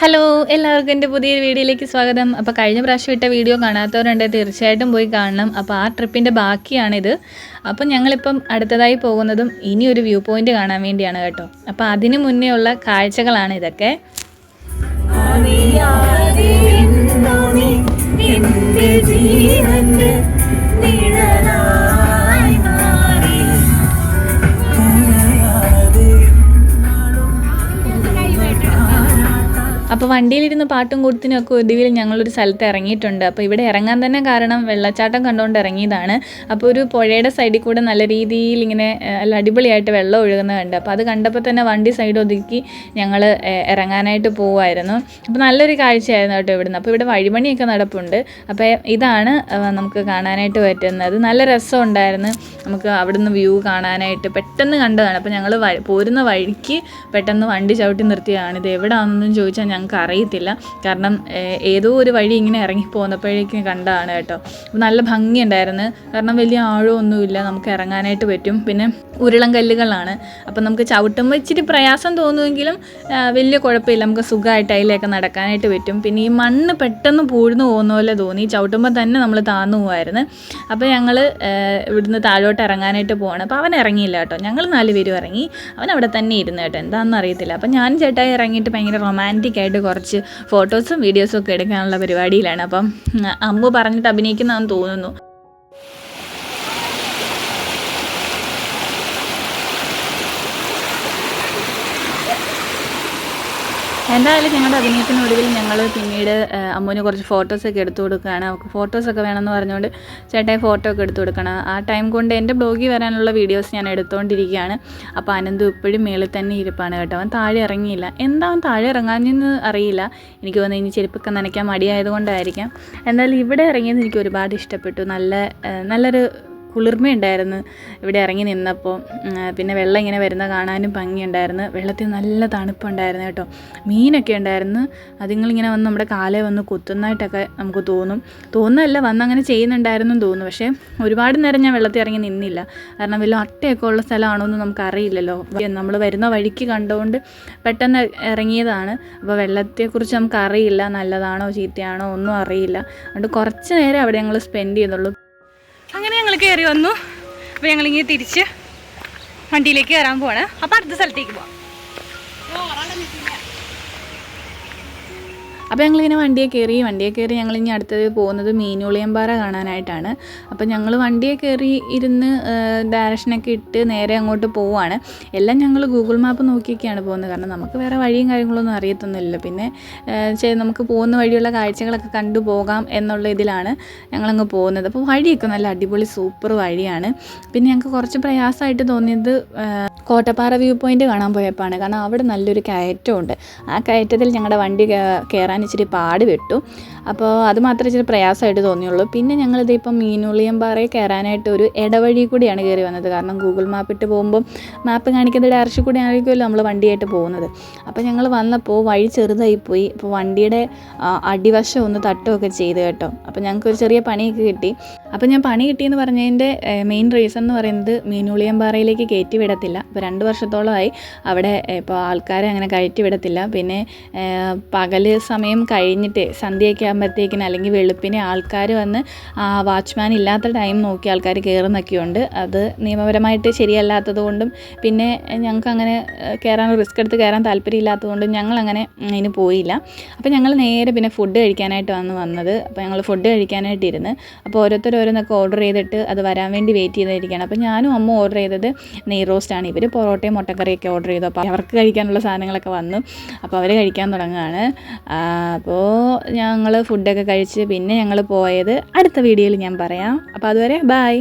Hello എല്ലാവർക്കും എന്റെ പുതിയൊരു വീഡിയോയിലേക്ക് സ്വാഗതം. അപ്പോൾ കഴിഞ്ഞ പ്രാവശ്യം ഇട്ട വീഡിയോ കാണാത്തവരുണ്ട് തീർച്ചയായിട്ടും പോയി കാണണം. അപ്പോൾ ആ ട്രിപ്പിന്റെ ബാക്കിയാണിത്. അപ്പോൾ ഞങ്ങളിപ്പം അടുത്തതായി പോകുന്നതും ഇനി ഒരു വ്യൂ പോയിന്റ് കാണാൻ വേണ്ടിയാണ് കേട്ടോ. അപ്പോൾ അതിനു മുന്നേ ഉള്ള കാഴ്ചകളാണ് ഇതൊക്കെ. അപ്പോൾ വണ്ടിയിലിരുന്ന് പാട്ടും കൂട്ടത്തിനും ഒക്കെ ഒടുവിൽ ഞങ്ങളൊരു സ്ഥലത്ത് ഇറങ്ങിയിട്ടുണ്ട്. അപ്പോൾ ഇവിടെ ഇറങ്ങാൻ തന്നെ കാരണം വെള്ളച്ചാട്ടം കണ്ടുകൊണ്ട് ഇറങ്ങിയതാണ്. അപ്പോൾ ഒരു പുഴയുടെ സൈഡിൽ കൂടെ നല്ല രീതിയിൽ ഇങ്ങനെ നല്ല അടിപൊളിയായിട്ട് വെള്ളം ഒഴുകുന്നത് കണ്ട് അപ്പോൾ അത് കണ്ടപ്പോൾ തന്നെ വണ്ടി സൈഡ് ഒതുക്കി ഞങ്ങൾ ഇറങ്ങാനായിട്ട് പോവായിരുന്നു. അപ്പോൾ നല്ലൊരു കാഴ്ചയായിരുന്നു കേട്ടോ ഇവിടുന്ന്. അപ്പോൾ ഇവിടെ വഴിമണിയൊക്കെ നടപ്പുണ്ട്. അപ്പോൾ ഇതാണ് നമുക്ക് കാണാനായിട്ട് പറ്റുന്നത്. നല്ല രസമുണ്ടായിരുന്നു നമുക്ക് അവിടുന്ന് വ്യൂ കാണാനായിട്ട് പെട്ടെന്ന് കണ്ടതാണ്. അപ്പോൾ ഞങ്ങൾ പോരുന്ന വഴിക്ക് പെട്ടെന്ന് വണ്ടി ചവിട്ടി നിർത്തിയതാണ്. ഇത് എവിടെയാണെന്നും ചോദിച്ചാൽ ഞങ്ങൾക്ക് അറിയത്തില്ല കാരണം ഏതോ ഒരു വഴി ഇങ്ങനെ ഇറങ്ങി പോന്നപ്പോഴേക്കും കണ്ടതാണ് കേട്ടോ. നല്ല ഭംഗിയുണ്ടായിരുന്നു. കാരണം വലിയ ആഴമൊന്നുമില്ല. നമുക്ക് ഇറങ്ങാനായിട്ട് പറ്റും. പിന്നെ ഉരുളം കല്ലുകളാണ് അപ്പം നമുക്ക് ചവിട്ടുമ്പോൾ ഇച്ചിരി പ്രയാസം തോന്നുമെങ്കിലും വലിയ കുഴപ്പമില്ല. നമുക്ക് സുഖമായിട്ട് അതിലേക്ക് നടക്കാനായിട്ട് പറ്റും. പിന്നെ ഈ മണ്ണ് പെട്ടെന്ന് പൂഴ്ന്നു പോകുന്ന പോലെ തോന്നി. ചവിട്ടുമ്പോൾ തന്നെ നമ്മൾ താന്നു പോകുമായിരുന്നു അപ്പോൾ ഞങ്ങൾ ഇവിടുന്ന് താഴോട്ട് ഇറങ്ങാനായിട്ട് പോവാണ്. അപ്പോൾ അവൻ ഇറങ്ങിയില്ല കേട്ടോ. ഞങ്ങൾ നാല് പേരും ഇറങ്ങി. അവൻ അവിടെ തന്നെ ഇരുന്നു കേട്ടോ. എന്താണെന്ന് അറിയത്തില്ല. അപ്പം ഞാൻ ചേട്ടായി ഇറങ്ങിയിട്ട് ഭയങ്കര റൊമാന്റിക് ആയിട്ട് കുറച്ച് ഫോട്ടോസും വീഡിയോസും ഒക്കെ എടുക്കാനുള്ള പരിപാടിയിലാണ്. അപ്പം അമ്മു പറഞ്ഞിട്ട് അഭിനയിക്കുന്നതെന്ന് തോന്നുന്നു. എന്തായാലും ഞങ്ങളുടെ അഭിനയത്തിനൊടുവിൽ ഞങ്ങൾ പിന്നീട് അമ്മുവിന് കുറച്ച് ഫോട്ടോസൊക്കെ എടുത്തു കൊടുക്കുകയാണ്. അവൾക്ക് ഫോട്ടോസൊക്കെ വേണമെന്ന് പറഞ്ഞുകൊണ്ട് ചേട്ടായി ഫോട്ടോ ഒക്കെ എടുത്തു കൊടുക്കണം. ആ ടൈം കൊണ്ട് എന്റെ ബ്ലോഗിൽ വരാനുള്ള വീഡിയോസ് ഞാൻ എടുത്തുകൊണ്ടിരിക്കുകയാണ് അപ്പോൾ അനന്തു ഇപ്പോഴും മേളിൽ തന്നെ ഇരിപ്പാണ് കേട്ടോ. അവൻ താഴെ ഇറങ്ങിയില്ല. എന്താ അവൻ താഴെ ഇറങ്ങാഞ്ഞെന്ന് അറിയില്ല. എനിക്ക് തോന്നുന്നു ഇനി ചെരുപ്പൊക്കെ നനയ്ക്കാൻ മടിയായതുകൊണ്ടായിരിക്കാം എന്തായാലും ഇവിടെ ഇറങ്ങിയത് എനിക്ക് ഒരുപാട് ഇഷ്ടപ്പെട്ടു. നല്ല നല്ലൊരു കുളിർമയുണ്ടായിരുന്നു. ഇവിടെ ഇറങ്ങി നിന്നപ്പോൾ പിന്നെ വെള്ളം ഇങ്ങനെ വരുന്ന കാണാനും ഭംഗിയുണ്ടായിരുന്നു. വെള്ളത്തിൽ നല്ല തണുപ്പുണ്ടായിരുന്നു കേട്ടോ. മീനൊക്കെ ഉണ്ടായിരുന്നു. അതുങ്ങളിങ്ങനെ വന്ന് നമ്മുടെ കാലേ വന്ന് കുത്തുന്നതായിട്ടൊക്കെ നമുക്ക് തോന്നും. തോന്നുന്നതല്ല വന്ന് അങ്ങനെ ചെയ്യുന്നുണ്ടായിരുന്നു തോന്നുന്നു. പക്ഷേ ഒരുപാട് നേരം ഞാൻ വെള്ളത്തിൽ ഇറങ്ങി നിന്നില്ല. കാരണം വല്ല അട്ടയൊക്കെ ഉള്ള സ്ഥലമാണോ എന്ന് നമുക്ക് അറിയില്ലല്ലോ. നമ്മൾ വരുന്ന വഴിക്ക് കണ്ടുകൊണ്ട് പെട്ടെന്ന് ഇറങ്ങിയതാണ്. അപ്പോൾ വെള്ളത്തെക്കുറിച്ച് നമുക്ക് അറിയില്ല. നല്ലതാണോ ചീത്തയാണോ ഒന്നും അറിയില്ല. അതുകൊണ്ട് കുറച്ച് നേരം അവിടെ ഞങ്ങൾ സ്പെൻഡ് ചെയ്തുള്ളൂ. ഞങ്ങൾ കയറി വന്നു. അപ്പോൾ ഞങ്ങളിങ്ങനെ തിരിച്ച് വണ്ടിയിലേക്ക് കയറാൻ പോവാണ്. അപ്പോൾ അടുത്ത സ്ഥലത്തേക്ക് പോവാം. അപ്പോൾ ഞങ്ങളിങ്ങനെ വണ്ടിയെ കയറി വണ്ടിയെ കയറി ഞങ്ങൾ ഇനി അടുത്തത് പോകുന്നത് മീനുളിയമ്പാറ കാണാനായിട്ടാണ്. അപ്പോൾ ഞങ്ങൾ വണ്ടിയെ കയറി ഇരുന്ന് ഡയറക്ഷനൊക്കെ ഇട്ട് നേരെ അങ്ങോട്ട് പോവുകയാണ് എല്ലാം ഞങ്ങൾ ഗൂഗിൾ മാപ്പ് നോക്കിയൊക്കെയാണ് പോകുന്നത്. കാരണം നമുക്ക് വേറെ വഴിയും കാര്യങ്ങളൊന്നും അറിയത്തൊന്നുമില്ല പിന്നെ നമുക്ക് പോകുന്ന വഴിയുള്ള കാഴ്ചകളൊക്കെ കണ്ടു പോകാം എന്നുള്ള ഇതിലാണ് ഞങ്ങളങ്ങ് പോകുന്നത്. അപ്പോൾ വഴിയൊക്കെ നല്ല അടിപൊളി സൂപ്പർ വഴിയാണ്. പിന്നെ ഞങ്ങൾക്ക് കുറച്ച് പ്രയാസമായിട്ട് തോന്നിയത് കോട്ടപ്പാറ വ്യൂ പോയിന്റ് കാണാൻ പോയപ്പോഴാണ് കാരണം അവിടെ നല്ലൊരു കയറ്റമുണ്ട്. ആ കയറ്റത്തിൽ ഞങ്ങളുടെ വണ്ടി കയറാൻ ഇച്ചിരി പാട് വിട്ടു അപ്പോൾ അത് മാത്രമേ ഇച്ചിരി പ്രയാസമായിട്ട് തോന്നിയുള്ളൂ. പിന്നെ ഞങ്ങളിത് ഇപ്പം മീനുളിയമ്പാറയിൽ കയറാനായിട്ട് ഒരു ഇടവഴി കൂടിയാണ് കയറി വന്നത്. കാരണം ഗൂഗിൾ മാപ്പ് ഇട്ട് പോകുമ്പോൾ മാപ്പ് കാണിക്കുന്ന ഡയറക്ഷൻ കൂടി ആയിരിക്കുമല്ലോ നമ്മൾ വണ്ടിയായിട്ട് പോകുന്നത്. അപ്പോൾ ഞങ്ങൾ വന്നപ്പോൾ വഴി ചെറുതായി പോയി. അപ്പോൾ വണ്ടിയുടെ അടിവശം ഒന്ന് തട്ടുകയൊക്കെ ചെയ്ത് കേട്ടോ. അപ്പോൾ ഞങ്ങൾക്ക് ഒരു ചെറിയ പണിയൊക്കെ കിട്ടി. അപ്പോൾ ഞാൻ പണി കിട്ടിയെന്ന് പറഞ്ഞതിന്റെ മെയിൻ റീസൺ എന്ന് പറയുന്നത് മീനുളിയമ്പാറയിലേക്ക് കയറ്റി വിടത്തില്ല. ഇപ്പോൾ രണ്ട് വർഷത്തോളമായി അവിടെ ഇപ്പോൾ ആൾക്കാരെ അങ്ങനെ കയറ്റി വിടത്തില്ല. പിന്നെ പകൽ സമയം കഴിഞ്ഞിട്ട് സന്ധ്യയൊക്കെ ആകുമ്പോഴത്തേക്കിന് അല്ലെങ്കിൽ വെളുപ്പിനെ ആൾക്കാർ വന്ന് വാച്ച്മാൻ ഇല്ലാത്ത ടൈം നോക്കി ആൾക്കാർ കയറുന്നൊക്കെയുണ്ട് അത് നിയമപരമായിട്ട് ശരിയല്ലാത്തത് കൊണ്ടും പിന്നെ ഞങ്ങൾക്ക് അങ്ങനെ കയറാൻ റിസ്ക് എടുത്ത് കയറാൻ താല്പര്യമില്ലാത്തതുകൊണ്ടും ഞങ്ങളങ്ങനെ അതിന് പോയില്ല. അപ്പോൾ ഞങ്ങൾ നേരെ പിന്നെ ഫുഡ് കഴിക്കാനായിട്ട് വന്ന് വന്നത്. അപ്പോൾ ഞങ്ങൾ ഫുഡ് കഴിക്കാനായിട്ടിരുന്ന്. അപ്പോൾ ഓരോരുത്തർ ഓരോന്നൊക്കെ ഓർഡർ ചെയ്തിട്ട് അത് വരാൻ വേണ്ടി വെയിറ്റ് ചെയ്തിരിക്കുകയാണ് അപ്പോൾ ഞാനും അമ്മ ഓർഡർ ചെയ്തത് നെയ് റോസ്റ്റാണ് ഇവർ പൊറോട്ടയും മുട്ടക്കറിയൊക്കെ ഓർഡർ ചെയ്തു. അപ്പോൾ അവർക്ക് കഴിക്കാനുള്ള സാധനങ്ങളൊക്കെ വന്നു. അപ്പോൾ അവർ കഴിക്കാൻ തുടങ്ങുകയാണ്. അപ്പോൾ ഞങ്ങൾ ഫുഡൊക്കെ കഴിച്ച് പിന്നെ ഞങ്ങൾ പോയത് അടുത്ത വീഡിയോയിൽ ഞാൻ പറയാം. അപ്പോൾ അതുവരെ ബായ്